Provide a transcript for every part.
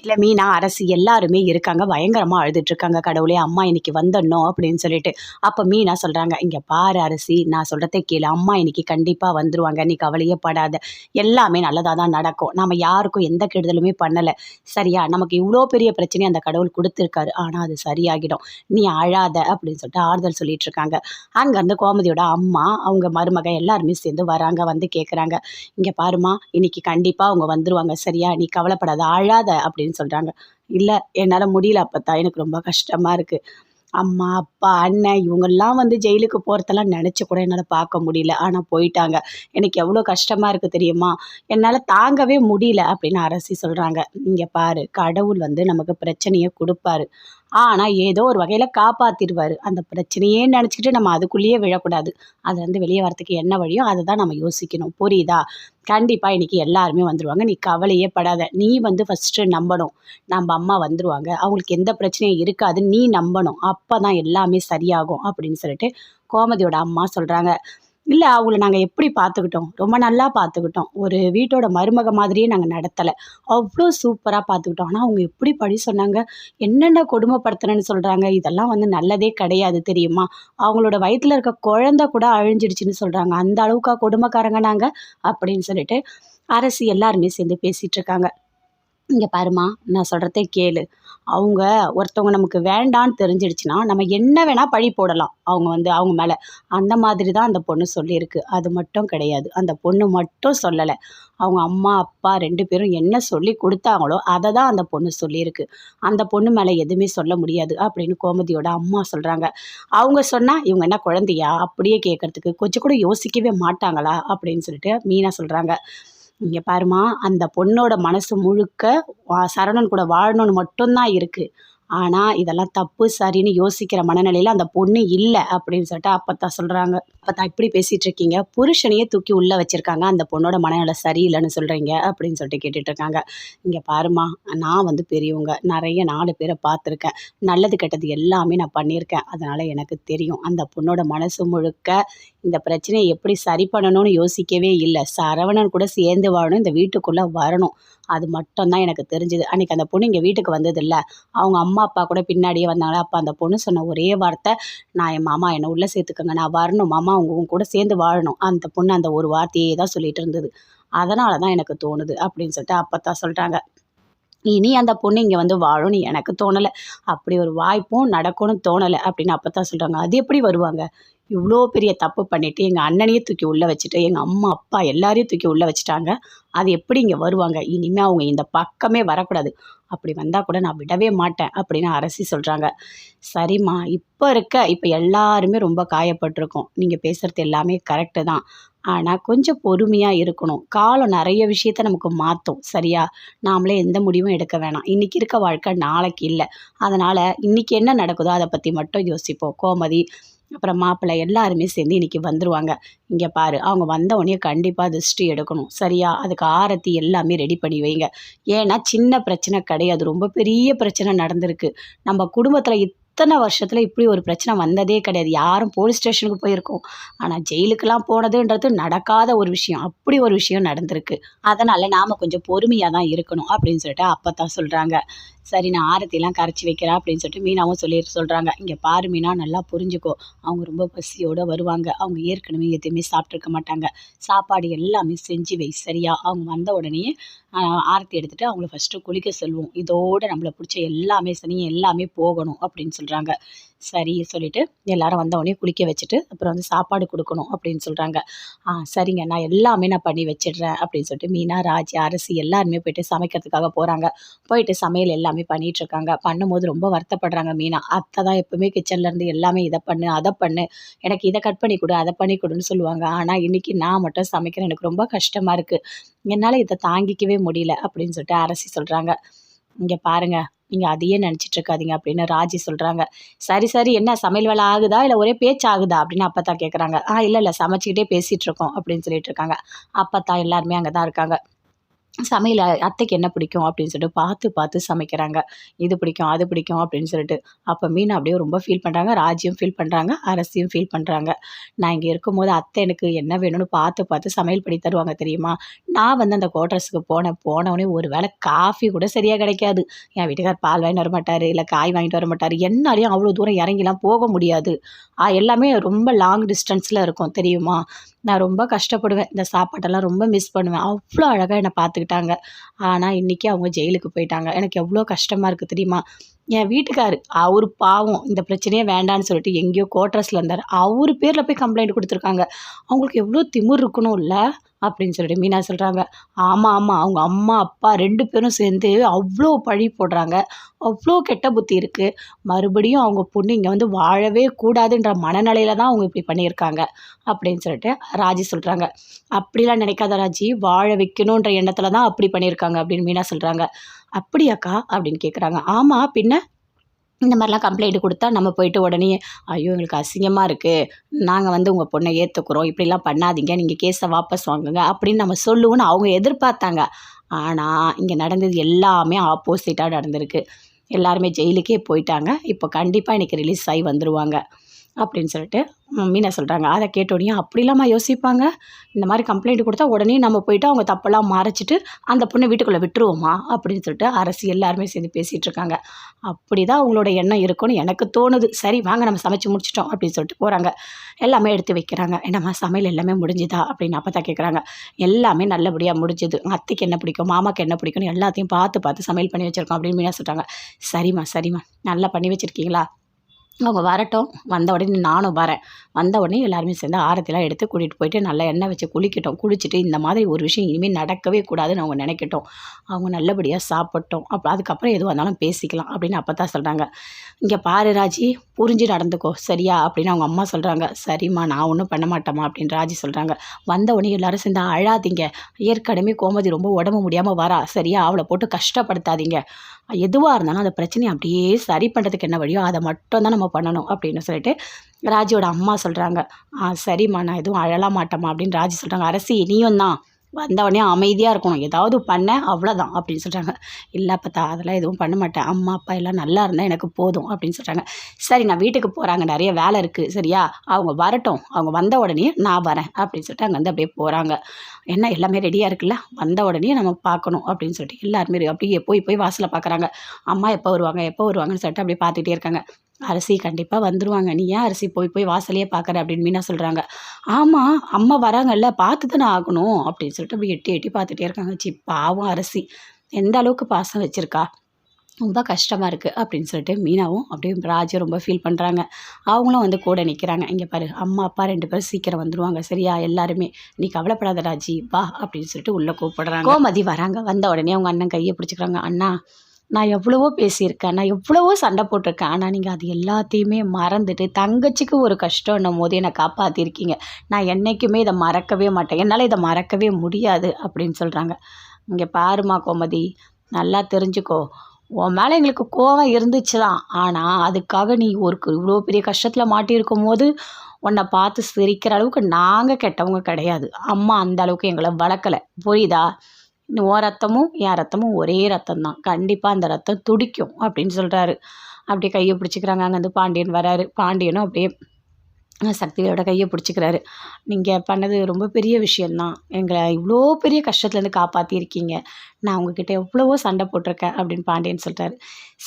வீட்டில் மீனா அரசி எல்லாருமே இருக்காங்க. பயங்கரமாக அழுதுட்டு இருக்காங்க கடவுளே அம்மா இன்னைக்கு வந்துடணும் அப்படின்னு சொல்லிட்டு. அப்போ மீனா சொல்கிறாங்க இங்கே பாரு அரசி நான் சொல்கிறத கேளு. அம்மா இன்னைக்கு கண்டிப்பாக வந்துருவாங்க. நீ கவலையே படாத. எல்லாமே நல்லதாக தான் நடக்கும். நம்ம யாருக்கும் எந்த கெடுதலுமே பண்ணலை. சரியா? நமக்கு இவ்வளோ பெரிய பிரச்சனை அந்த கடவுள் கொடுத்துருக்காரு. ஆனால் அது சரியாகிடும். நீ அழாத அப்படின்னு சொல்லிட்டு ஆறுதல் சொல்லிட்டு இருக்காங்க அங்கேருந்து கோமதியோட அம்மா அவங்க மருமக எல்லாருமே சேர்ந்து வராங்க வந்து கேட்குறாங்க இங்கே பாருமா இன்னைக்கு கண்டிப்பாக அவங்க வந்துருவாங்க. சரியா? நீ கவலைப்படாத. அழாத அப்படின்னு அப்படின்னு சொல்கிறாங்க இல்லை என்னால் முடியல அப்பத்தா எனக்கு ரொம்ப கஷ்டமாக இருக்குது அம்மா அப்பா அண்ணன் இவங்கெல்லாம் வந்து ஜெயிலுக்கு போகிறதெல்லாம் நினச்சி கூட என்னால் பார்க்க முடியல. ஆனால் போயிட்டாங்க. எனக்கு எவ்வளோ கஷ்டமாக இருக்குது தெரியுமா? என்னால் தாங்கவே முடியல அப்படின்னு அரசி சொல்கிறாங்க இங்கே பாரு கடவுள் வந்து நமக்கு பிரச்சனையை கொடுப்பாரு. ஆனால் ஏதோ ஒரு வகையில் காப்பாற்றிடுவார் அந்த பிரச்சனையே நினச்சிக்கிட்டு நம்ம அதுக்குள்ளேயே விழக்கூடாது. அதுலேருந்து வெளியே வரத்துக்கு என்ன வழியோ அதை தான் நம்ம யோசிக்கணும். புரியுதா? கண்டிப்பாக இன்றைக்கி எல்லாருமே வந்துடுவாங்க நீ கவலையே படாத. நீ வந்து ஃபஸ்ட்டு நம்பணும். நம்ம அம்மா வந்துடுவாங்க அவங்களுக்கு எந்த பிரச்சனையும் இருக்காது நீ நம்பணும். அப்போ தான் எல்லாமே சரியாகும் அப்படின்னு சொல்லிட்டு கோமதியோட அம்மா சொல்கிறாங்க இல்லை அவங்கள நாங்கள் எப்படி பார்த்துக்கிட்டோம் ரொம்ப நல்லா பார்த்துக்கிட்டோம் ஒரு வீட்டோட மருமக மாதிரியே நாங்கள் நடத்தலை. அவ்வளோ சூப்பராக பார்த்துக்கிட்டோம் ஆனால் அவங்க எப்படி பழி சொன்னாங்க? என்னென்ன கொடுமைப்படுத்துறேன்னு சொல்கிறாங்க இதெல்லாம் வந்து நல்லதே கிடையாது தெரியுமா? அவங்களோட வயிற்றில் இருக்க குழந்த கூட அழிஞ்சிடுச்சுன்னு சொல்கிறாங்க அந்த அளவுக்கா கொடுமைக்காரங்க நாங்கள் அப்படின்னு சொல்லிட்டு அரசு எல்லாருமே சேர்ந்து பேசிகிட்டு இருக்காங்க. இங்கே பாருமா நான் சொல்கிறதே கேளு. அவங்க ஒருத்தவங்க நமக்கு வேண்டான்னு தெரிஞ்சிடுச்சுன்னா நம்ம என்ன வேணால் பழி போடலாம் அவங்க வந்து அவங்க மேலே. அந்த மாதிரி தான் அந்த பொண்ணு சொல்லியிருக்கு. அது மட்டும் கிடையாது. அந்த பொண்ணு மட்டும் சொல்லலை. அவங்க அம்மா அப்பா ரெண்டு பேரும் என்ன சொல்லி கொடுத்தாங்களோ அதை தான் அந்த பொண்ணு சொல்லியிருக்கு. அந்த பொண்ணு மேலே எதுவுமே சொல்ல முடியாது அப்படின்னு கோமதியோட அம்மா சொல்கிறாங்க அவங்க சொன்னால் இவங்க என்ன குழந்தையா? அப்படியே கேட்குறதுக்கு கொஞ்சம் கூட யோசிக்கவே மாட்டாங்களா? அப்படின்னு சொல்லிட்டு மீனா சொல்கிறாங்க இங்கே பாருமா அந்த பொண்ணோட மனசு முழுக்க சரவணன் கூட வாழணும்னு மட்டும்தான் இருக்குது ஆனால் இதெல்லாம் தப்பு சரின்னு யோசிக்கிற மனநிலையில் அந்த பொண்ணு இல்லை அப்படின்னு சொல்லிட்டு அப்பத்தா சொல்கிறாங்க அப்பத்தா இப்படி பேசிகிட்டு இருக்கீங்க. புருஷனையே தூக்கி உள்ளே வச்சுருக்காங்க. அந்த பொண்ணோட மனநிலை சரியில்லைன்னு சொல்கிறீங்க அப்படின்னு சொல்லிட்டு கேட்டுட்டு இருக்காங்க. இங்கே பாருமா நான் வந்து பெரியவங்க. நிறைய நாலு பேரை பார்த்துருக்கேன். நல்லது கெட்டது எல்லாமே நான் பண்ணியிருக்கேன். அதனால் எனக்கு தெரியும். அந்த பொண்ணோட மனசு முழுக்க இந்த பிரச்சனையை எப்படி சரி பண்ணணும்னு யோசிக்கவே இல்லை. சரவணன் கூட சேர்ந்து வாழணும் இந்த வீட்டுக்குள்ளே வரணும். அது மட்டும்தான் எனக்கு தெரிஞ்சுது. அன்றைக்கி அந்த பொண்ணு இங்கே வீட்டுக்கு வந்ததில்ல. அவங்க அம்மா அப்பா கூட பின்னாடியே வந்தாங்களா அப்போ அந்த பொண்ணு சொன்ன ஒரே வார்த்தை நான் என் மாமா என்னை உள்ளே சேர்த்துக்கோங்க. நான் வரணும். மாமா அவங்க உங்க கூட சேர்ந்து வாழணும். அந்த பொண்ணு அந்த ஒரு வார்த்தையே தான் சொல்லிட்டு இருந்தது. அதனால தான் எனக்கு தோணுது அப்படின்னு சொல்லிட்டு அப்போ தான் சொல்கிறாங்க இனி அந்த பொண்ணு இங்கே வந்து வாழும்னு எனக்கு தோணலை. அப்படி ஒரு வாய்ப்பும் நடக்கும்னு தோணலை அப்படின்னு அப்போ தான் சொல்கிறாங்க அது எப்படி வருவாங்க? இவ்வளோ பெரிய தப்பு பண்ணிவிட்டு எங்கள் அண்ணனையே தூக்கி உள்ளே வச்சுட்டு எங்கள் அம்மா அப்பா எல்லாரையும் தூக்கி உள்ளே வச்சுட்டாங்க. அது எப்படி இங்கே வருவாங்க? இனிமேல் அவங்க இந்த பக்கமே வரக்கூடாது. அப்படி வந்தால் கூட நான் விடவே மாட்டேன் அப்படின்னு அரசி சொல்கிறாங்க சரிம்மா இப்போ இருக்க இப்போ எல்லாருமே ரொம்ப காயப்பட்டிருக்கோம். நீங்கள் பேசுகிறது எல்லாமே கரெக்டு தான். ஆனால் கொஞ்சம் பொறுமையாக இருக்கணும். காலம் நிறைய விஷயத்த நமக்கு மாற்றும் சரியா? நாமளே எந்த முடிவும் எடுக்க வேணாம். இன்றைக்கி இருக்க வாழ்க்கை நாளைக்கு இல்லை. அதனால் இன்றைக்கி என்ன நடக்குதோ அதை பற்றி மட்டும் யோசிப்போம். கோமதி அப்புறம் மாப்பிள்ளை எல்லாருமே சேர்ந்து இன்றைக்கி வந்துடுவாங்க இங்கே பாரு அவங்க வந்த உடனே கண்டிப்பாக திருஷ்டி எடுக்கணும். சரியா? அதுக்கு ஆரத்தி எல்லாமே ரெடி பண்ணி வைங்க. ஏன்னா சின்ன பிரச்சனை கிடையாது. ரொம்ப பெரிய பிரச்சனை நடந்திருக்கு. நம்ம குடும்பத்தில் இத்தனை வருஷத்தில் இப்படி ஒரு பிரச்சனை வந்ததே கிடையாது. யாரும் போலீஸ் ஸ்டேஷனுக்கு போயிருக்கோம். ஆனால் ஜெயிலுக்கெல்லாம் போனதுன்றது நடக்காத ஒரு விஷயம். அப்படி ஒரு விஷயம் நடந்திருக்கு. அதனால் நாம் கொஞ்சம் பொறுமையாக தான் இருக்கணும் அப்படின்னு சொல்லிட்டு அப்போ தான் சொல்கிறாங்க சரி நான் ஆரத்திலாம் கரைச்சி வைக்கிறேன் அப்படின்னு சொல்லிட்டு மீனாவும் சொல்லி சொல்கிறாங்க இங்கே பாரு மீனா நல்லா புரிஞ்சுக்கோ. அவங்க ரொம்ப பசியோடு வருவாங்க. அவங்க ஏற்கனவே எதுவுமே சாப்பிட்ருக்க மாட்டாங்க. சாப்பாடு எல்லாமே செஞ்சு வை சரியா? அவங்க வந்த உடனே ஆரத்தி எடுத்துகிட்டு அவங்கள ஃபஸ்ட்டு குளிக்க சொல்லுவோம். இதோடு நம்மளை பிடிச்ச எல்லாமே சனி எல்லாமே போகணும் அப்படின்னு சொல்கிறாங்க சரி சொல்லிவிட்டு எல்லாரும் வந்தவொடனே குளிக்க வச்சுட்டு அப்புறம் வந்து சாப்பாடு கொடுக்கணும் அப்படின்னு சொல்கிறாங்க ஆ சரிங்க. நான் எல்லாமே நான் பண்ணி வச்சிடுறேன் அப்படின்னு சொல்லிட்டு மீனா ராஜ் அரசி எல்லாருமே போயிட்டு சமைக்கிறதுக்காக போகிறாங்க போயிட்டு சமையல் எல்லாமே பண்ணிகிட்ருக்காங்க பண்ணும்போது ரொம்ப வருத்தப்படுறாங்க மீனா. அத்தை தான் எப்போவுமே கிச்சன்லேருந்து எல்லாமே இதை பண்ணு அதை பண்ணு. எனக்கு இதை கட் பண்ணி கொடு அதை பண்ணி கொடுன்னு சொல்லுவாங்க. ஆனால் இன்றைக்கி நான் மட்டும் சமைக்கிறேன். எனக்கு ரொம்ப கஷ்டமாக இருக்குது என்னால் இதை தாங்கிக்கவே முடியல அப்படின்னு சொல்லிட்டு அரசி சொல்கிறாங்க இங்கே பாருங்கள் நீங்கள் அதையே நினச்சிட்டு இருக்காதீங்க அப்படின்னு ராஜி சொல்கிறாங்க சரி சரி என்ன சமையல் வேலை ஆகுதா? இல்லை ஒரே பேச்சு ஆகுதா? அப்படின்னு அப்பத்தா கேட்குறாங்க ஆ இல்லை இல்லை சமைச்சிக்கிட்டே பேசிகிட்டு இருக்கோம் அப்படின்னு சொல்லிட்டு இருக்காங்க. அப்பத்தா எல்லாருமே அங்கே தான் இருக்காங்க. சமையல் அத்தைக்கு என்ன பிடிக்கும் அப்படின்னு சொல்லிட்டு பார்த்து பார்த்து சமைக்கிறாங்க. இது பிடிக்கும் அது பிடிக்கும் அப்படின்னு சொல்லிட்டு. அப்போ மீன் அப்படியே ரொம்ப ஃபீல் பண்ணுறாங்க ராஜியும் ஃபீல் பண்ணுறாங்க அரசியும் ஃபீல் பண்ணுறாங்க நான் இங்கே இருக்கும்போது அத்தை எனக்கு என்ன வேணும்னு பார்த்து பார்த்து சமையல் பண்ணி தருவாங்க தெரியுமா? நான் வந்து அந்த குவார்டர்ஸுக்கு போனேன். போனவொடனே ஒரு வேளை காஃபி கூட சரியாக கிடைக்காது. என் வீட்டுக்கார் பால் வாங்கிட்டு வர மாட்டார் இல்லை காய் வாங்கிட்டு வர மாட்டார். என்னாலையும் அவ்வளோ தூரம் இறங்கிலாம் போக முடியாது. எல்லாமே ரொம்ப லாங் டிஸ்டன்ஸில் இருக்கும் தெரியுமா? நான் ரொம்ப கஷ்டப்படுவேன். இந்த சாப்பாட்டெல்லாம் ரொம்ப மிஸ் பண்ணுவேன். அவ்வளோ அழகாக என்னை பார்த்து பார்த்துக்கிட்டாங்க ஆனால் இன்றைக்கி அவங்க ஜெயிலுக்கு போயிட்டாங்க. எனக்கு எவ்வளோ கஷ்டமாக இருக்குது தெரியுமா? என் வீட்டுக்காரு அவர் பாவம் இந்த பிரச்சனையே வேண்டான்னு சொல்லிட்டு எங்கேயோ கோட்ரஸில் இருந்தார். அவர் பேரில் போய் கம்ப்ளைண்ட் கொடுத்துருக்காங்க. அவங்களுக்கு எவ்வளோ திமிர் இருக்கணும் இல்லை அப்படின்னு சொல்லிட்டு மீனா சொல்கிறாங்க ஆமாம் ஆமாம் அவங்க அம்மா அப்பா ரெண்டு பேரும் சேர்ந்து அவ்வளோ பழி போடுறாங்க. அவ்வளோ கெட்ட புத்தி இருக்குது மறுபடியும் அவங்க பொண்ணு இங்கே வந்து வாழவே கூடாதுன்ற மனநிலையில தான் அவங்க இப்படி பண்ணியிருக்காங்க அப்படின்னு சொல்லிட்டு ராஜி சொல்கிறாங்க அப்படிலாம் நினைக்காத ராஜி வாழ வைக்கணுன்ற எண்ணத்தில் தான் அப்படி பண்ணியிருக்காங்க அப்படின்னு மீனா சொல்கிறாங்க அப்படியாக்கா அப்படின்னு கேட்குறாங்க ஆமாம் பின்ன? இந்த மாதிரிலாம் கம்ப்ளைண்ட் கொடுத்தா நம்ம போயிட்டு உடனே ஐயோ எங்களுக்கு அசிங்கமாக இருக்குது நாங்கள் வந்து உங்கள் பொண்ணை ஏற்றுக்குறோம் இப்படிலாம் பண்ணாதீங்க. நீங்கள் கேஸை வாபஸ் வாங்குங்க. அப்படின்னு நம்ம சொல்லுவோன்னு அவங்க எதிர்பார்த்தாங்க. ஆனால் இங்கே நடந்தது எல்லாமே ஆப்போசிட்டாக நடந்திருக்கு. எல்லாருமே ஜெயிலுக்கே போயிட்டாங்க. இப்போ கண்டிப்பாக இன்றைக்கி ரிலீஸ் ஆகி வந்துடுவாங்க அப்படின்னு சொல்லிட்டு மீனை மீனா சொல்கிறாங்க அதை கேட்டோடனே அப்படிலாமா யோசிப்பாங்க. இந்த மாதிரி கம்ப்ளைண்ட் கொடுத்தா உடனே நம்ம போயிட்டு அவங்க தப்பெல்லாம் மறைச்சிட்டு அந்த பொண்ணை வீட்டுக்குள்ளே விட்டுருவோமா அப்படின்னு சொல்லிட்டு அரசு எல்லாருமே சேர்ந்து பேசிகிட்டு இருக்காங்க. அப்படி தான் அவங்களோட எண்ணம் இருக்கும்னு எனக்கு தோணுது. சரி வாங்க நம்ம சமைச்சு முடிச்சிட்டோம் அப்படின்னு சொல்லிட்டு போகிறாங்க எல்லாமே எடுத்து வைக்கிறாங்க. என்னம்மா சமையல் எல்லாமே முடிஞ்சுதா அப்படின்னு அப்போ தான் கேட்குறாங்க எல்லாமே நல்லபடியாக முடிஞ்சுது. அத்தைக்கு என்ன பிடிக்கும் மாமாக்கு என்ன பிடிக்கும்னு எல்லாத்தையும் பார்த்து பார்த்து சமையல் பண்ணி வச்சுருக்கோம் அப்படின்னு மீனா சொல்கிறாங்க சரிம்மா சரிம்மா. நல்லா பண்ணி வச்சுருக்கீங்களா? அவங்க வரட்டும். வந்த உடனே நானும் வரேன். வந்த உடனே எல்லாருமே சேர்ந்து ஆரத்திலாம் எடுத்து கூட்டிகிட்டு போயிட்டு நல்லா எண்ணெய் வச்சு குளிக்கட்டும். குளிச்சுட்டு இந்த மாதிரி ஒரு விஷயம் இனிமேல் நடக்கவே கூடாதுன்னு அவங்க நினைக்கட்டும். அவங்க நல்லபடியாக சாப்பிட்டோம். அப்போ அதுக்கப்புறம் எதுவாக இருந்தாலும் பேசிக்கலாம் அப்படின்னு அப்போ தான் சொல்கிறாங்க இங்கே பாரு ராஜி புரிஞ்சு நடந்துக்கோ. சரியா? அப்படின்னு அவங்க அம்மா சொல்கிறாங்க சரிம்மா நான் ஒன்றும் பண்ண மாட்டேம்மா அப்படின்னு ராஜி சொல்கிறாங்க வந்த உடனே எல்லாரும் சேர்ந்து அழாதீங்க. ஏற்கனவே கோமதி ரொம்ப உடம்பு முடியாமல் வரா. சரியா? அவளை போட்டு கஷ்டப்படுத்தாதீங்க. எதுவாக இருந்தாலும் அந்த பிரச்சனையை அப்படியே சரி பண்ணுறதுக்கு என்ன வழியோ அதை மட்டும் தான் நம்ம பண்ணணும் அப்படின்னு சொல்லிட்டு ராஜியோட அம்மா சொல்கிறாங்க ஆ சரிம்மா நான் எதுவும் அழலாம் மாட்டேம்மா அப்படின்னு ராஜி சொல்கிறாங்க அரசி நீயும் தான். வந்த உடனே அமைதியாக இருக்கணும். ஏதாவது பண்ண அவ்வளோதான் அப்படின்னு சொல்கிறாங்க இல்லை பார்த்தா அதெல்லாம் எதுவும் பண்ண மாட்டேன். அம்மா அப்பா எல்லாம் நல்லா இருந்தால் எனக்கு போதும் அப்படின்னு சொல்கிறாங்க சரி நான் வீட்டுக்கு போகிறாங்க நிறைய வேலை இருக்குது சரியா? அவங்க வரட்டும். அவங்க வந்த உடனே நான் வரேன் அப்படின்னு சொல்லிட்டு அங்கே வந்து அப்படியே போகிறாங்க என்ன எல்லாமே ரெடியாக இருக்குல்ல? வந்த உடனே நம்ம பார்க்கணும் அப்படின்னு சொல்லிட்டு எல்லாருமே அப்படியே போய் போய் வாசலை பார்க்குறாங்க அம்மா எப்போ வருவாங்க? எப்போ வருவாங்கன்னு சொல்லிட்டு அப்படியே பார்த்துக்கிட்டே இருக்காங்க. அரிசி கண்டிப்பாக வந்துடுவாங்க நீ ஏன் அரிசி போய் போய் வாசலையே பார்க்குற அப்படின்னு மீனா சொல்கிறாங்க ஆமாம் அம்மா வராங்கல்ல பார்த்து தானே ஆகணும் அப்படின்னு சொல்லிட்டு அப்படி எட்டி எட்டி பார்த்துட்டே இருக்காங்க. சி பாவம் அரிசி. எந்த அளவுக்கு பாசம் வச்சுருக்கா? ரொம்ப கஷ்டமாக இருக்குது அப்படின்னு சொல்லிட்டு மீனாவும் அப்படியே ராஜும் ரொம்ப ஃபீல் பண்ணுறாங்க அவங்களும் வந்து கூட நிற்கிறாங்க இங்கே பாரு அம்மா அப்பா ரெண்டு பேரும் சீக்கிரம் வந்துருவாங்க சரியா? எல்லாருமே. நீ கவலைப்படாத ராஜி வா அப்படின்னு சொல்லிட்டு உள்ளே கூப்பிடுறாங்க. கோமதி வராங்க. வந்த உடனே அவங்க அண்ணன் கையை பிடிச்சிக்கிறாங்க. அண்ணா நான் எவ்வளவோ பேசியிருக்கேன் நான் எவ்வளவோ சண்டை போட்டிருக்கேன் ஆனால் நீங்கள் அது எல்லாத்தையுமே மறந்துட்டு தங்கச்சிக்கு ஒரு கஷ்டம்னும் போது என்னை காப்பாற்றிருக்கீங்க நான் என்றைக்குமே இதை மறக்கவே மாட்டேன். என்னால் இதை மறக்கவே முடியாது அப்படின்னு சொல்கிறாங்க இங்கே பாருமா கோமதி நல்லா தெரிஞ்சுக்கோ. உன் மேலே எங்களுக்கு கோவம் இருந்துச்சு தான் ஆனால் அதுக்காக நீ ஒரு இவ்வளோ பெரிய கஷ்டத்தில் மாட்டியிருக்கும் போது உன்னை பார்த்து சிரிக்கிற அளவுக்கு நாங்கள் கெட்டவங்க கிடையாது. அம்மா அந்த அளவுக்கு எங்களை வளர்க்கலை. புரியுதா? உன் ரத்தமும் என் ரத்தமும் ஒரே ரத்தம் தான் கண்டிப்பாக அந்த ரத்தம் துடிக்கும் அப்படின்னு சொல்கிறாரு அப்படியே கையை பிடிச்சிக்கிறாங்க. அங்கேருந்து பாண்டியன் வராரு. பாண்டியனும் அப்படியே சக்திகளோட கையை பிடிச்சிக்கிறாரு. நீங்கள் பண்ணது ரொம்ப பெரிய விஷயந்தான் எங்களை இவ்வளோ பெரிய கஷ்டத்துலேருந்து காப்பாற்றிருக்கீங்க நான் உங்ககிட்ட எவ்வளவோ சண்டை போட்டிருக்கேன் அப்படின்னு பாண்டியன் சொல்கிறாரு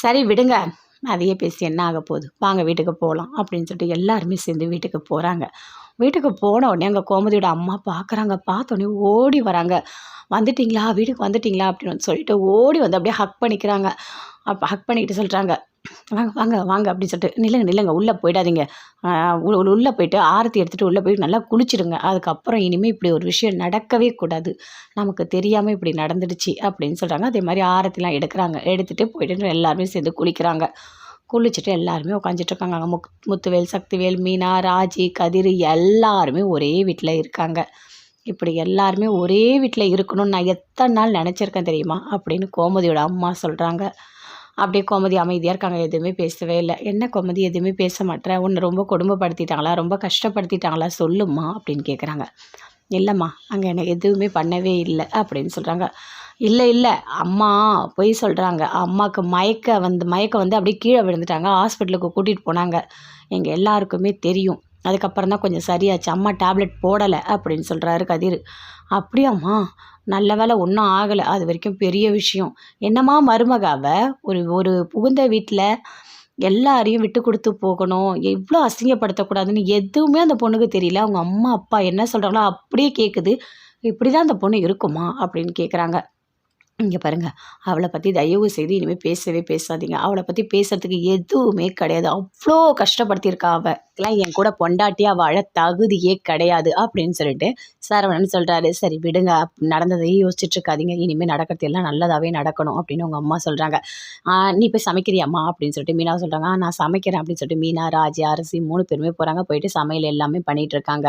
சரி விடுங்க. அதையே பேசி என்ன ஆக போகுது? வாங்க வீட்டுக்கு போகலாம் அப்படின்னு சொல்லிட்டு எல்லாருமே சேர்ந்து வீட்டுக்கு போகிறாங்க வீட்டுக்கு போன உடனே அங்கே கோமதியோட அம்மா பார்க்குறாங்க பார்த்தோன்னே ஓடி வராங்க. வந்துட்டிங்களா? வீட்டுக்கு வந்துட்டிங்களா? அப்படின்னு சொல்லிட்டு ஓடி வந்து அப்படியே ஹக் பண்ணிக்கிறாங்க. அப்போ ஹக் பண்ணிக்கிட்டு சொல்கிறாங்க வாங்க வாங்க வாங்க அப்படின்னு சொல்லிட்டு நில்லுங்க நில்லுங்க உள்ளே போயிடாதீங்க. உள்ளே போயிட்டு ஆரத்தி எடுத்துகிட்டு உள்ளே போயிட்டு நல்லா குளிச்சிடுங்க அதுக்கப்புறம் இனிமேல் இப்படி ஒரு விஷயம் நடக்கவே கூடாது. நமக்கு தெரியாமல் இப்படி நடந்துடுச்சு அப்படின்னு சொல்கிறாங்க அதே மாதிரி ஆரத்திலாம் எடுக்கிறாங்க. எடுத்துகிட்டு போயிட்டு எல்லாருமே சேர்ந்து குளிக்கிறாங்க. குளிச்சுட்டு எல்லாருமே உட்காந்துட்ருக்காங்க அங்கே முக் முத்துவேல் சக்திவேல் மீனா ராஜி கதிர் எல்லாருமே ஒரே வீட்டில் இருக்காங்க. இப்படி எல்லாருமே ஒரே வீட்டில் இருக்கணும்னு நான் எத்தனை நாள் நினச்சிருக்கேன் தெரியுமா அப்படின்னு கோமதியோட அம்மா சொல்கிறாங்க அப்படியே கோமதி அமைதியாக இருக்காங்க. எதுவுமே பேசவே இல்லை. என்ன கோமதி? எதுவுமே பேச மாட்டேற. உன்னை ரொம்ப கொடுமைப்படுத்திட்டாங்களா? ரொம்ப கஷ்டப்படுத்திட்டாங்களா? சொல்லுமா அப்படின்னு கேட்குறாங்க இல்லைம்மா அங்கே எனக்கு எதுவுமே பண்ணவே இல்லை அப்படின்னு சொல்கிறாங்க இல்லை இல்லை அம்மா பொய் சொல்கிறாங்க அம்மாவுக்கு மயக்க வந்து மயக்கம் வந்து அப்படியே கீழே விழுந்துட்டாங்க. ஹாஸ்பிட்டலுக்கு கூட்டிகிட்டு போனாங்க. எங்கள் எல்லாருக்குமே தெரியும். அதுக்கப்புறம் தான் கொஞ்சம் சரியாச்சு. அம்மா டேப்லெட் போடலை அப்படின்னு சொல்கிறாரு கதிர். அப்படியாம்மா? நல்ல வேலை ஒன்றும் ஆகலை. அது வரைக்கும் பெரிய விஷயம். என்னம்மா மருமகாவ ஒரு ஒரு புகுந்த வீட்டில் எல்லாரையும் விட்டு கொடுத்து போகணும். எவ்வளோ அசிங்கப்படுத்தக்கூடாதுன்னு எதுவுமே அந்த பொண்ணுக்கு தெரியல. அவங்க அம்மா அப்பா என்ன சொல்கிறாங்களோ அப்படியே கேட்குது இப்படி தான் அந்த பொண்ணு இருக்குமா? அப்படின்னு கேட்குறாங்க இங்கே பாருங்கள் அவளை பற்றி தயவு செய்து இனிமேல் பேசவே பேசாதீங்க. அவளை பற்றி பேசுறதுக்கு எதுவுமே கிடையாது. அவ்வளோ கஷ்டப்படுத்தியிருக்கா அவள் என் கூட பொண்டாட்டியாக வாழ தகுதியே கிடையாது அப்படின்னு சொல்லிட்டு சரவணன் சொல்கிறாரு சரி விடுங்க. நடந்ததையும் நடந்ததையே யோசிச்சுட்டு இருக்காதீங்க. இனிமேல் நடக்கிறது எல்லாம் நல்லதாகவே நடக்கணும் அப்படின்னு உங்கள் அம்மா சொல்கிறாங்க நீ போய் சமைக்கிறியாம்மா? அப்படின்னு சொல்லிட்டு மீனா சொல்கிறாங்க நான் சமைக்கிறேன் அப்படின்னு சொல்லிட்டு மீனா ராஜி அரசி மூணு பேருமே போகிறாங்க போயிட்டு சமையல் எல்லாமே பண்ணிகிட்டு இருக்காங்க.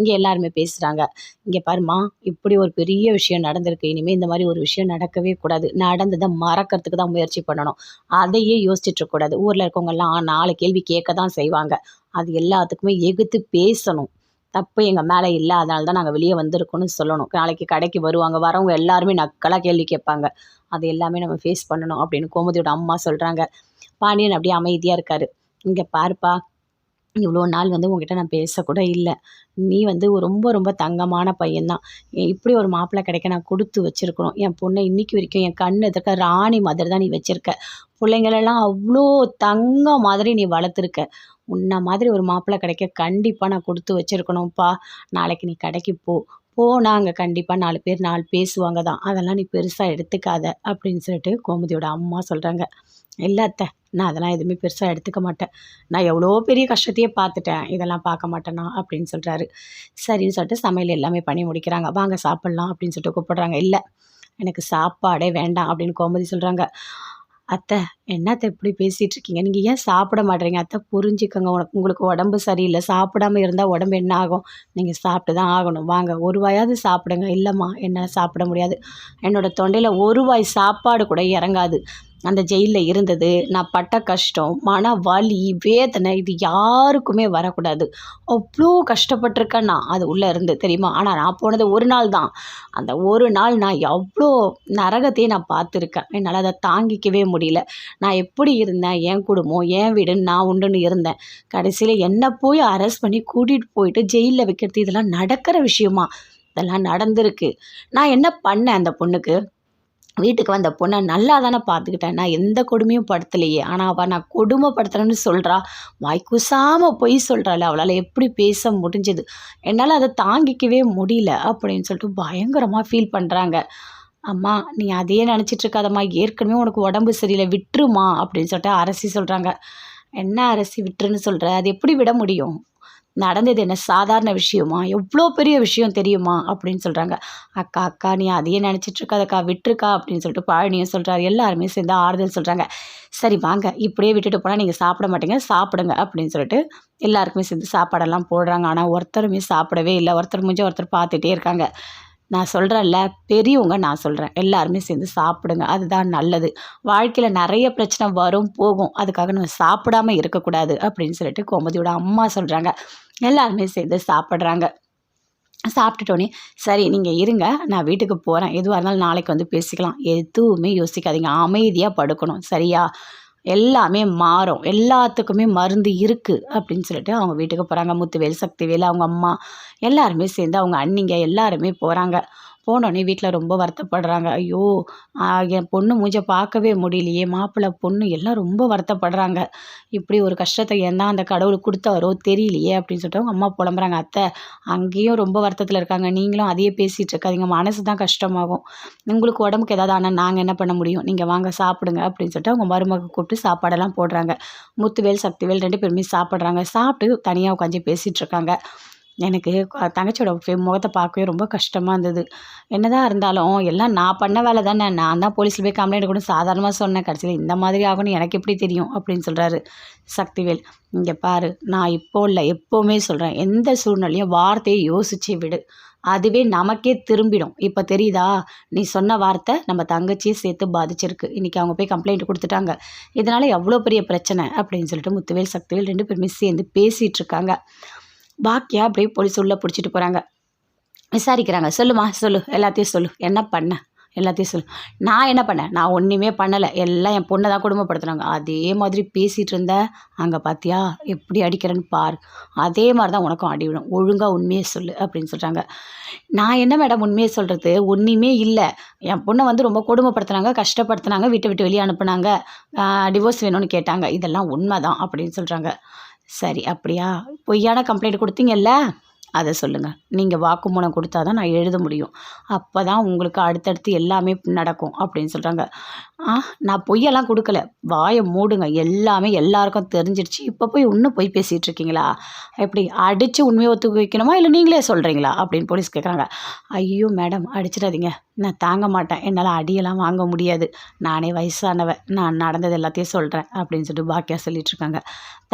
இங்கே எல்லாருமே பேசுகிறாங்க இங்கே பாருமா இப்படி ஒரு பெரிய விஷயம் நடந்திருக்கு. இனிமேல் இந்த மாதிரி ஒரு விஷயம் நடக்கவே கூடாது. நடந்ததை மறக்கிறதுக்கு தான் முயற்சி பண்ணணும். அதையே யோசிச்சுட்டு இருக்கக்கூடாது ஊரில் இருக்கவங்கெல்லாம் நாலு கேள்வி கேட்க தான் செய்வாங்க. அது எல்லாத்துக்குமே எகுத்து பேசணும். தப்பு எங்கள் மேலே இல்லை அதனால தான் நாங்கள் வெளியே வந்திருக்கோம்னு சொல்லணும். நாளைக்கு கடைக்கு வருவாங்க. வரவங்க எல்லாருமே நக்கலாக கேள்வி கேட்பாங்க. அது எல்லாமே நம்ம ஃபேஸ் பண்ணணும் அப்படின்னு கோமதியோட அம்மா சொல்கிறாங்க பாண்டியன் அப்படியே அமைதியாக இருக்காரு. இங்கே பாருப்பா இவ்வளோ நாள் வந்து உங்ககிட்ட நான் பேசக்கூட இல்லை. நீ வந்து ரொம்ப ரொம்ப தங்கமான பையன்தான். இப்படி ஒரு மாப்பிள்ளை கிடைக்க நான் கொடுத்து வச்சுருக்கணும். என் பொண்ணை இன்றைக்கி வரைக்கும் என் கண் எதிர்க்க ராணி மாதிரி தான் நீ வச்சிருக்க. பிள்ளைங்களெல்லாம் அவ்வளோ தங்கம் மாதிரி நீ வளர்த்துருக்க. உன்ன மாதிரி ஒரு மாப்பிள்ளை கிடைக்க கண்டிப்பாக நான் கொடுத்து வச்சுருக்கணும்ப்பா. நாளைக்கு நீ கடைக்கு போ. போனால் அங்கே கண்டிப்பாக நாலு பேர் நாலு பேசுவாங்க தான் அதெல்லாம் நீ பெருசாக எடுத்துக்காத அப்படின்னு சொல்லிட்டு கோமதியோட அம்மா சொல்கிறாங்க இல்லை அத்தை நான் அதெல்லாம் எதுவுமே பெருசாக எடுத்துக்க மாட்டேன். நான் எவ்வளோ பெரிய கஷ்டத்தையே பார்த்துட்டேன். இதெல்லாம் பார்க்க மாட்டேனா? அப்படின்னு சொல்கிறாரு சரின்னு சொல்லிட்டு சமையல் எல்லாமே பண்ணி முடிக்கிறாங்க. வாங்க சாப்பிட்லாம் அப்படின்னு சொல்லிட்டு கூப்பிடுறாங்க. இல்லை எனக்கு சாப்பாடே வேண்டாம் அப்படின்னு கோமதி சொல்கிறாங்க அத்தை என்னத்தை இப்படி பேசிகிட்டு இருக்கீங்க? நீங்கள் ஏன் சாப்பிட மாட்டேறீங்க? அத்தை புரிஞ்சுக்கோங்க. உனக்கு உங்களுக்கு உடம்பு சரியில்லை. சாப்பிடாம இருந்தால் உடம்பு என்ன ஆகும்? நீங்கள் சாப்பிட்டு தான் ஆகணும். வாங்க ஒரு வாயாவது சாப்பிடுங்க. இல்லைம்மா என்னால் சாப்பிட முடியாது. என்னோடய தொண்டையில் ஒரு வாய் சாப்பாடு கூட இறங்காது. அந்த ஜெயிலில் இருந்தது. நான் பட்ட கஷ்டம் மன வலி வேதனை இது யாருக்குமே வரக்கூடாது. அவ்வளோ கஷ்டப்பட்டிருக்கேன் நான். அது உள்ளே இருந்து தெரியுமா? ஆனால் நான் போனது ஒரு நாள் தான். அந்த ஒரு நாள் நான் எவ்வளோ நரகத்தையே நான் பார்த்துருக்கேன். என்னால் அதை தாங்கிக்கவே முடியல. நான் எப்படி இருந்தேன்? என் குடும்பம் என் வீடுன்னு நான் உண்டுன்னு இருந்தேன். கடைசியில் என்னை போய் அரெஸ்ட் பண்ணி கூட்டிகிட்டு போயிட்டு ஜெயிலில் வைக்கிறது இதெல்லாம் நடக்கிற விஷயமா? இதெல்லாம் நடந்திருக்கு. நான் என்ன பண்ணேன் அந்த பொண்ணுக்கு? வீட்டுக்கு வந்த பொண்ணை நல்லா தானே பார்த்துக்கிட்டேன். நான் எந்த கொடுமையும் படுத்தலையே. ஆனால் அவள் நான் கொடுமைப்படுத்துறேன்னு சொல்கிறா வாய்க்குசாமல் பொய் சொல்கிறாள் அவளால் எப்படி பேச முடிஞ்சது? என்னால் அதை தாங்கிக்கவே முடியல அப்படின்னு சொல்லிட்டு பயங்கரமாக ஃபீல் பண்ணுறாங்க அம்மா நீ அதையே நினச்சிட்ருக்காதம்மா ஏற்கனவே உனக்கு உடம்பு சரியில்லை. விட்டுருமா அப்படின்னு சொல்லிட்டு அரசி சொல்கிறாங்க என்ன அரசி விட்டுருன்னு சொல்கிற அது எப்படி விட முடியும்? நடந்தது என்ன? சாதாரண விஷயமா? எவ்வளோ பெரிய விஷயம் தெரியுமா? அப்படின்னு சொல்கிறாங்க அக்கா அக்கா நீ அதையே நினச்சிட்டு இருக்காதக்கா விட்டுருக்கா? அப்படின்னு சொல்லிட்டு பழனியும் சொல்கிறாரு எல்லாருமே சேர்ந்து ஆறுதல் சொல்கிறாங்க சரி வாங்க. இப்படியே விட்டுட்டு போனால் நீங்கள் சாப்பிட மாட்டீங்க. சாப்பிடுங்க அப்படின்னு சொல்லிட்டு எல்லாருக்குமே சேர்ந்து சாப்பாடெல்லாம் போடுறாங்க. ஆனால் ஒருத்தருமே சாப்பிடவே இல்லை. ஒருத்தர் முடிஞ்ச ஒருத்தர் பார்த்துட்டே இருக்காங்க. நான் சொல்கிறேன்ல பெரியவங்க நான் சொல்கிறேன் எல்லாருமே சேர்ந்து சாப்பிடுங்க. அதுதான் நல்லது. வாழ்க்கையில் நிறைய பிரச்சனை வரும் போகும். அதுக்காக நம்ம சாப்பிடாம இருக்கக்கூடாது அப்படின்னு சொல்லிட்டு கோமதியோட அம்மா சொல்கிறாங்க எல்லாருமே சேர்ந்து சாப்பிட்றாங்க. சாப்பிட்டுட்டோன்னே சரி நீங்கள் இருங்க. நான் வீட்டுக்கு போகிறேன் எதுவாக இருந்தாலும் நாளைக்கு வந்து பேசிக்கலாம். எதுவுமே யோசிக்காதீங்க. அமைதியாக படுக்கணும். சரியா? எல்லாமே மாறும். எல்லாத்துக்குமே மருந்து இருக்குது அப்படின்னு சொல்லிட்டு அவங்க வீட்டுக்கு போகிறாங்க முத்துவேல் சக்திவேல் அவங்க அம்மா எல்லாருமே சேர்ந்து அவங்க அண்ணிங்க எல்லாருமே போகிறாங்க போனோடனே வீட்டில் ரொம்ப வருத்தப்படுறாங்க. ஐயோ என் பொண்ணு மூஞ்ச பார்க்கவே முடியலையே மாப்பிள்ளை பொண்ணு எல்லாம் ரொம்ப வருத்தப்படுறாங்க. இப்படி ஒரு கஷ்டத்தை என்ன அந்த கடவுள் கொடுத்தாரோ தெரியலையே அப்படின்னு சொல்லிட்டு அவங்க அம்மா புலம்புறாங்க. அத்தை அங்கேயும் ரொம்ப வருத்தத்தில் இருக்காங்க. நீங்களும் அதையே பேசிகிட்டு இருக்காதீங்க. மனசு தான் கஷ்டமாகும். உங்களுக்கு உடம்புக்கு ஏதாவது ஆனால் நாங்கள் என்ன பண்ண முடியும்? நீங்கள் வாங்க சாப்பிடுங்க அப்படின்னு சொல்லிட்டு அவங்க மருமக கூப்பிட்டு சாப்பாடெல்லாம் போடுறாங்க. முத்துவேல் சக்திவேல் ரெண்டு பேருமே சாப்பிட்றாங்க. சாப்பிட்டு தனியாக உட்காந்து பேசிகிட்டு இருக்காங்க. எனக்கு தங்கச்சியோட முகத்தை பார்க்கவே ரொம்ப கஷ்டமாக இருந்தது. என்னதான் இருந்தாலும் எல்லாம் நான் பண்ண வேலை தானே நான் தான் போலீஸில் போய் கம்ப்ளைண்ட் கூட சாதாரணமாக சொன்னேன். கடைசியில் இந்த மாதிரி ஆகும்னு எனக்கு எப்படி தெரியும்? அப்படின்னு சொல்கிறாரு சக்திவேல். இங்கே பாரு நான் இப்போ இல்லை எப்போவுமே சொல்கிறேன் எந்த சூழ்நிலையும் வார்த்தையை யோசிச்சு விடு. அதுவே நமக்கே திரும்பிடும். இப்போ தெரியுதா? நீ சொன்ன வார்த்தை நம்ம தங்கச்சியை சேர்த்து பாதிச்சிருக்கு. இன்றைக்கி அவங்க போய் கம்ப்ளைண்ட் கொடுத்துட்டாங்க. இதனால் எவ்வளோ பெரிய பிரச்சனை? அப்படின்னு சொல்லிட்டு முத்துவேல் சக்திவேல் ரெண்டு பேருமே சேர்ந்து பேசிகிட்டு இருக்காங்க. பாக்கியா அப்படியே போலீஸ் உள்ளே பிடிச்சிட்டு போகிறாங்க விசாரிக்கிறாங்க. சொல்லுமா சொல்லு எல்லாத்தையும் சொல்லு. என்ன பண்ண? எல்லாத்தையும் சொல்லு. நான் என்ன பண்ணேன் நான் ஒன்றுமே பண்ணலை. எல்லாம் என் பொண்ணை தான் குடும்பப்படுத்துனாங்க. அதே மாதிரி பேசிகிட்டு இருந்தேன் அங்கே பார்த்தியா எப்படி அடிக்கிறேன்னு பார். அதே மாதிரி தான் உனக்கும் அடி விடும் ஒழுங்காக உண்மையை சொல்லு அப்படின்னு சொல்கிறாங்க நான் என்ன மேடம் உண்மையை சொல்கிறது ஒன்றுமே இல்லை. என் பொண்ணை வந்து ரொம்ப கொடுமைப்படுத்துனாங்க கஷ்டப்படுத்துனாங்க வீட்டை விட்டு வெளியே அனுப்புனாங்க. டிவோர்ஸ் வேணும்னு கேட்டாங்க. இதெல்லாம் உண்மை தான் அப்படின்னு சொல்கிறாங்க சரி அப்படியா? பொய்யான கம்ப்ளைண்ட் கொடுத்தீங்கல்ல? அதை சொல்லுங்கள் நீங்கள் வாக்குமூலம் கொடுத்தா தான் நான் எழுத முடியும். அப்போ தான் உங்களுக்கு அடுத்தடுத்து எல்லாமே நடக்கும் அப்படின்னு சொல்கிறாங்க ஆ நான் பொய்யெல்லாம் கொடுக்கல. வாயை மூடுங்க. எல்லாமே எல்லாருக்கும் தெரிஞ்சிடுச்சு இப்போ போய் இன்னும் பொய் பேசிகிட்டு இருக்கீங்களா? எப்படி அடித்து உண்மையை ஒத்துக்க வைக்கணுமா? இல்லை நீங்களே சொல்கிறீங்களா அப்படின்னு போலீஸ் கேட்குறாங்க ஐயோ மேடம் அடிச்சிடாதீங்க. நான் தாங்க மாட்டேன். என்னால் அடியெல்லாம் வாங்க முடியாது. நானே வயசானவன். நான் நடந்தது எல்லாத்தையும் சொல்கிறேன் அப்படின்னு சொல்லிட்டு பாக்கியா சொல்லிட்டு இருக்காங்க.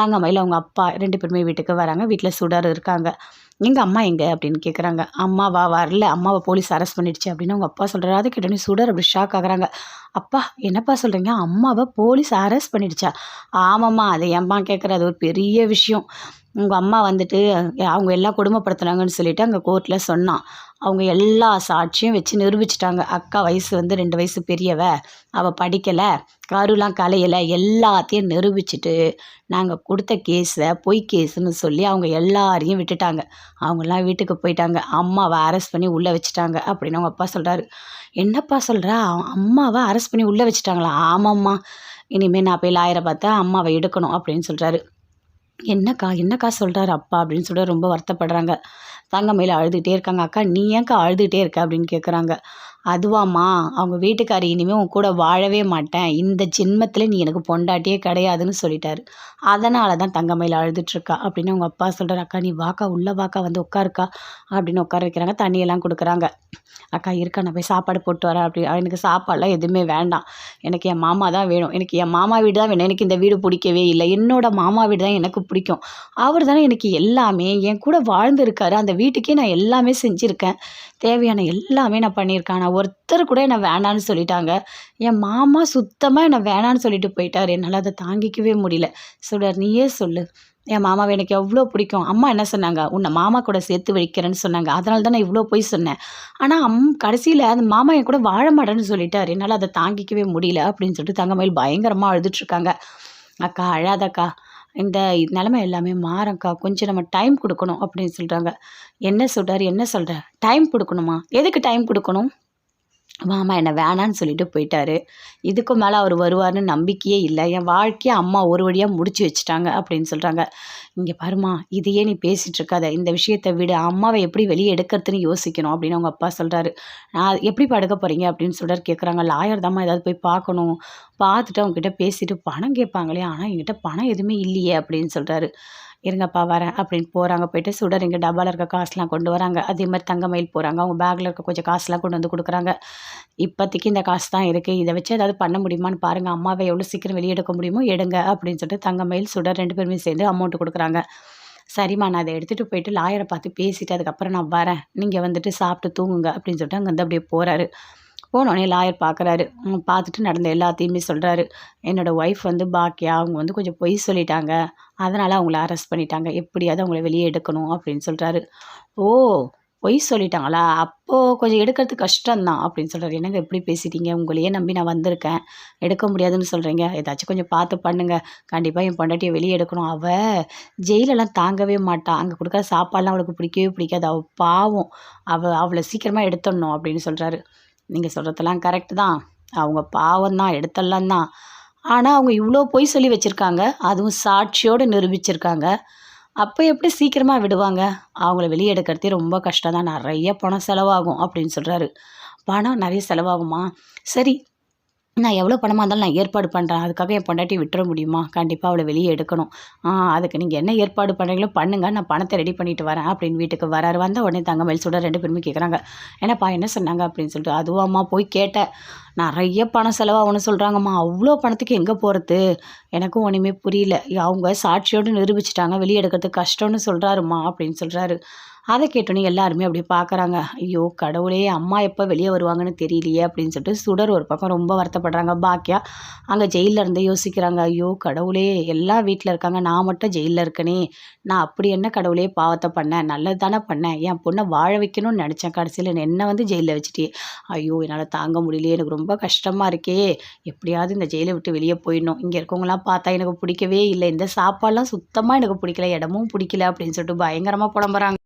தங்கமயில் அவங்க அப்பா ரெண்டு பேருமே வீட்டுக்கு வராங்க. வீட்டில் சுடர் இருக்காங்க. எங்கள் அம்மா எங்கே? அப்படின்னு கேட்குறாங்க அம்மாவா வரல. அம்மாவை போலீஸ் அரெஸ்ட் பண்ணிடுச்சு. அப்படின்னு அவங்க அப்பா சொல்கிறாரு அது கிட்டே சுடர் அப்படி ஷாக் ஆகுறாங்க. அப்பா என்னப்பா சொல்கிறீங்க அம்மாவை போலீஸ் அரெஸ்ட் பண்ணிடுச்சா? ஆமாம்மா அதை ஏம்மா கேட்குறது ஒரு பெரிய விஷயம். உங்கள் அம்மா வந்துட்டு அவங்க எல்லாம் கொடுமைப்படுத்துனாங்கன்னு சொல்லிட்டு அங்கே கோர்ட்டில் சொன்னான். அவங்க எல்லா சாட்சியும் வச்சு நிரூபிச்சிட்டாங்க. அக்கா வயசு வந்து ரெண்டு வயசு பெரியவ. அவள் படிக்கலை. கருலாம் கலையலை. எல்லாத்தையும் நிரூபிச்சிட்டு நாங்கள் கொடுத்த கேஸை பொய் கேஸுன்னு சொல்லி அவங்க எல்லாரையும் விட்டுட்டாங்க. அவங்கெல்லாம் வீட்டுக்கு போயிட்டாங்க. அம்மாவை அரெஸ்ட் பண்ணி உள்ளே வச்சுட்டாங்க அப்படின்னு அவங்க அப்பா சொல்கிறாரு என்னப்பா சொல்கிறா அம்மாவை அரெஸ்ட் பண்ணி உள்ளே வச்சுட்டாங்களா? ஆமாம்மா. இனிமேல் நான் போய் லாயரை பார்த்தா அம்மாவை எடுக்கணும் அப்படின்னு சொல்கிறாரு என்னக்கா என்னக்கா சொல்கிறாரு அப்பா அப்படின்னு சொல்லிட்டு ரொம்ப வருத்தப்படுறாங்க. தங்கமயில் அழுதுகிட்டே இருக்காங்க அக்கா நீ ஏன்க்கா அழுதுகிட்டே இருக்க? அப்படின்னு கேட்குறாங்க அதுவாம்மா அவங்க வீட்டுக்காரி இனிமேல் உன் கூட வாழவே மாட்டேன். இந்த ஜென்மத்தில் நீ எனக்கு பொண்டாட்டியே கிடையாதுன்னு சொல்லிட்டாரு. அதனால தான் தங்கமையில் அழுதுட்ருக்கா. அப்படின்னு அவங்க அப்பா சொல்கிறார் அக்கா நீ வாக்கா உள்ள வாக்கா வந்து உட்காருக்கா. அப்படின்னு உட்கார வைக்கிறாங்க. தண்ணியெல்லாம் கொடுக்குறாங்க. அக்கா இருக்கா நான் போய் சாப்பாடு போட்டு வரேன். அப்படி எனக்கு சாப்பாடெலாம் எதுவுமே வேண்டாம். எனக்கு என் மாமா தான் வேணும். எனக்கு என் மாமா வீடு தான் வேணும். எனக்கு இந்த வீடு பிடிக்கவே இல்லை. என்னோட மாமா வீடு தான் எனக்கு பிடிக்கும். அவர் தானே எனக்கு எல்லாமே என் கூட வாழ்ந்துருக்காரு. அந்த வீட்டுக்கே நான் எல்லாமே செஞ்சுருக்கேன். தேவையான எல்லாமே நான் பண்ணியிருக்கேன். நான் ஒருத்தர் கூட என்னை வேணான்னு சொல்லிட்டாங்க. என் மாமா சுத்தமாக என்னை வேணான்னு சொல்லிட்டு போயிட்டார். என்னால் அதை தாங்கிக்கவே முடியல. சுடர் நீயே சொல்லு. என் மாமாவை எனக்கு எவ்வளோ பிடிக்கும். அம்மா என்ன சொன்னாங்க உன்னை மாமா கூட சேர்த்து வைக்கிறேன்னு சொன்னாங்க. அதனால தான் நான் இவ்வளோ போய் சொன்னேன். ஆனால் அம் கடைசியில் அந்த மாமா என் கூட வாழ மாட்டேன்னு சொல்லிட்டார். என்னால் அதை தாங்கிக்கவே முடியல. அப்படின்னு சொல்லிட்டு தங்கமயில் பயங்கரமாக அழுதுட்ருக்காங்க அக்கா அழாதக்கா. இந்த நிலமை எல்லாமே மாறங்க்கா கொஞ்சம் நம்ம டைம் கொடுக்கணும். அப்படின்னு சொல்கிறாங்க என்ன சொல்கிறார் என்ன சொல்கிற டைம் கொடுக்கணுமா? எதுக்கு டைம் கொடுக்கணும்? மாமா என்னை வேணான்னு சொல்லிட்டு போயிட்டாரு. இதுக்கு மேலே அவர் வருவார்னு நம்பிக்கையே இல்லை. என் வாழ்க்கையை அம்மா ஒரு வழியாக முடிச்சு வச்சுட்டாங்க அப்படின்னு சொல்கிறாங்க இங்கே பாருமா இதையே நீ பேசிகிட்டு இருக்காத. இந்த விஷயத்தை விட. அம்மாவை எப்படி வெளியே எடுக்கிறதுன்னு யோசிக்கணும் அப்படின்னு அவங்க அப்பா சொல்கிறாரு நான் எப்படி படுக்க போகிறீங்க அப்படின்னு சொல்கிறார் கேட்குறாங்க லாயர் தாம்மா ஏதாவது போய் பார்க்கணும். பார்த்துட்டு அவங்ககிட்ட பேசிட்டு பணம் கேட்பாங்களே. ஆனால் என்கிட்ட பணம் எதுவுமே இல்லையே அப்படின்னு சொல்கிறாரு இருங்கப்பா வரேன் அப்படின்னு போகிறாங்க போயிட்டு சுடர் இங்கே டப்பாவில் இருக்க காசுலாம் கொண்டு வராங்க. அதே மாதிரி தங்கமயில் போகிறாங்க அவங்க பேக்கில் இருக்க கொஞ்சம் காசுலாம் கொண்டு வந்து கொடுக்குறாங்க. இப்போதைக்கு இந்த காசு தான் இருக்குது இதை வச்சு ஏதாவது பண்ண முடியுமான்னு பாருங்கள் அம்மாவை எவ்வளோ சீக்கிரம் வெளியே எடுக்க முடியுமோ எடுங்க அப்படின்னு சொல்லிட்டு தங்கமயில் சுடர் ரெண்டு பேருமே சேர்ந்து அமௌண்ட்டு கொடுக்குறாங்க. சரிம்மா நான் அதை எடுத்துகிட்டு போயிட்டு லாயரை பார்த்து பேசிவிட்டு அதுக்கப்புறம் நான் வரேன். நீங்கள் வந்துட்டு சாப்பிட்டு தூங்குங்க அப்படின்னு சொல்லிட்டு அங்கே வந்து அப்படியே போகிறாரு போனோடனே லாயர் பார்க்குறாரு பார்த்துட்டு நடந்த எல்லாத்தையுமே சொல்கிறாரு என்னோடய ஒய்ஃப் வந்து பாக்கியா அவங்க வந்து கொஞ்சம் பொய் சொல்லிட்டாங்க. அதனால் அவங்கள அரெஸ்ட் பண்ணிட்டாங்க. எப்படியாவது அவங்கள வெளியே எடுக்கணும் அப்படின்னு சொல்கிறாரு ஓ பொய் சொல்லிட்டாங்களா? அப்போது கொஞ்சம் எடுக்கிறது கஷ்டம்தான் அப்படின்னு சொல்கிறாரு என்னங்க எப்படி பேசிட்டீங்க? உங்களையே நம்பி நான் வந்திருக்கேன். எடுக்க முடியாதுன்னு சொல்கிறீங்க ஏதாச்சும் கொஞ்சம் பார்த்து பண்ணுங்கள் கண்டிப்பாக என் பொண்டாட்டியை வெளியே எடுக்கணும். அவள் ஜெயிலெல்லாம் தாங்கவே மாட்டாள் அங்கே கொடுக்குற சாப்பாடெலாம் அவளுக்கு பிடிக்கவே பிடிக்காது. அவள் பாவம். அவள் அவளை சீக்கிரமாக எடுத்துடணும் அப்படின்னு சொல்கிறாரு நீங்கள் சொல்கிறதெல்லாம் கரெக்டு தான். அவங்க பாவம் தான் எடுத்தெல்லாம் தான். ஆனால் அவங்க இவ்வளோ பொய் சொல்லி வச்சுருக்காங்க. அதுவும் சாட்சியோடு நிரூபிச்சிருக்காங்க. அப்போ எப்படி சீக்கிரமாக விடுவாங்க? அவங்கள வெளியே எடுக்கிறதே ரொம்ப கஷ்டம் தான். நிறைய பணம் செலவாகும் அப்படின்னு சொல்கிறாரு பணம் நிறைய செலவாகுமா? சரி நான் எவ்வளோ பணமாக இருந்தாலும் நான் ஏற்பாடு பண்ணுறேன் அதுக்காக என் பொண்டாட்டி விட்டுற முடியுமா? கண்டிப்பாக அவளை வெளியே எடுக்கணும். அதுக்கு நீங்கள் என்ன ஏற்பாடு பண்ணுறீங்களோ பண்ணுங்கள் நான் பணத்தை ரெடி பண்ணிட்டு வரேன் அப்படின்னு வீட்டுக்கு வராரு. வந்த உடனே தங்க மேல் சுட ரெண்டு பேருமே கேட்குறாங்க என்னப்பா என்ன சொன்னாங்க அப்படின்னு சொல்லிட்டு அதுவும் அம்மா போய் கேட்டேன். நிறைய பணம் செலவாகும்னு சொல்கிறாங்கம்மா அவ்வளோ பணத்துக்கு எங்கே போகிறது எனக்கும் ஒன்றுமே புரியல. அவங்க சாட்சியோடு நிரூபிச்சிட்டாங்க. வெளியே எடுக்கிறதுக்கு கஷ்டம்னு சொல்கிறாருமா அப்படின்னு சொல்கிறாரு அதை கேட்டோன்னே எல்லாருமே அப்படி பார்க்குறாங்க. ஐயோ கடவுளே அம்மா எப்போ வெளியே வருவாங்கன்னு தெரியலையே அப்படின்னு சொல்லிட்டு சுடர் ஒரு பக்கம் ரொம்ப வருத்தப்படுறாங்க. பாக்கியா அங்கே ஜெயிலில் இருந்தே யோசிக்கிறாங்க. ஐயோ கடவுளே எல்லாம் வீட்டில் இருக்காங்க. நான் மட்டும் ஜெயிலில் இருக்கனே. நான் அப்படி என்ன கடவுளே பாவத்தை பண்ணேன்? நல்லது தானே பண்ணேன். என் பொண்ணை வாழ வைக்கணும்னு நினச்சேன். கடைசியில் என்னை வந்து ஜெயிலில் வச்சுட்டே ஐயோ என்னால் தாங்க முடியலையே. எனக்கு ரொம்ப கஷ்டமாக இருக்கே. எப்படியாவது இந்த ஜெயிலை விட்டு வெளியே போயிடணும். இங்கே இருக்கவங்களாம் பார்த்தா எனக்கு பிடிக்கவே இல்லை. இந்த சாப்பாடெலாம் சுத்தமாக எனக்கு பிடிக்கல. இடமும் பிடிக்கல அப்படின்னு சொல்லிட்டு பயங்கரமாக புலம்புறாங்க.